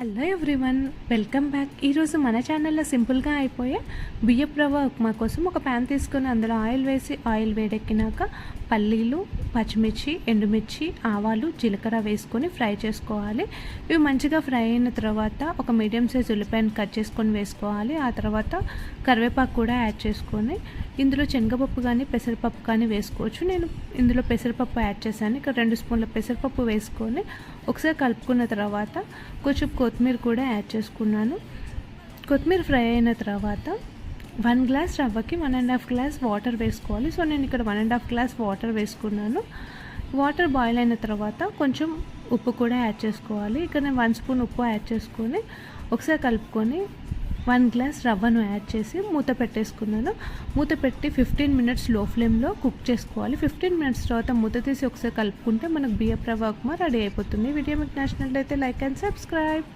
Hello everyone welcome back. ఈరోజు మన ఛానల్లో సింపుల్గా అయిపోయే బియ్యపు రవ్వ ఉప్మా కోసం ఒక ప్యాన్ తీసుకొని అందులో ఆయిల్ వేసి ఆయిల్ వేడెక్కినాక పల్లీలు పచ్చిమిర్చి ఎండుమిర్చి ఆవాలు జీలకర్ర వేసుకొని ఫ్రై చేసుకోవాలి. ఇవి మంచిగా ఫ్రై అయిన తర్వాత ఒక మీడియం సైజ్ ఉల్లిపాయను కట్ చేసుకొని వేసుకోవాలి. ఆ తర్వాత కరివేపాకు కూడా యాడ్ చేసుకొని ఇందులో శనగపప్పు కానీ పెసరపప్పు కానీ వేసుకోవచ్చు. నేను ఇందులో పెసరపప్పు యాడ్ చేశాను. ఇక్కడ రెండు స్పూన్ల పెసరపప్పు వేసుకొని ఒకసారి కలుపుకున్న తర్వాత కొంచెం కొత్తిమీర కూడా యాడ్ చేసుకున్నాను. కొత్తిమీర ఫ్రై అయిన తర్వాత one glass రవ్వకి one and half glass water వేసుకోవాలి. సో నేను ఇక్కడ one and half glass water వేసుకున్నాను. వాటర్ బాయిల్ అయిన తర్వాత కొంచెం ఉప్పు కూడా యాడ్ చేసుకోవాలి. ఇక్కడ నేను వన్ స్పూన్ ఉప్పు యాడ్ చేసుకొని ఒకసారి కలుపుకొని వన్ గ్లాస్ రవ్వను యాడ్ చేసి మూత పెట్టేసుకున్నాను. మూత పెట్టి ఫిఫ్టీన్ మినిట్స్లో ఫ్లేమ్లో కుక్ చేసుకోవాలి. ఫిఫ్టీన్ మినిట్స్ తర్వాత మూత తీసి ఒకసారి కలుపుకుంటే మనకు బియ్యపు రవ్వ ఉప్మా రెడీ అయిపోతుంది. వీడియో మీకు నచ్చినట్లయితే లైక్ అండ్ సబ్స్క్రైబ్.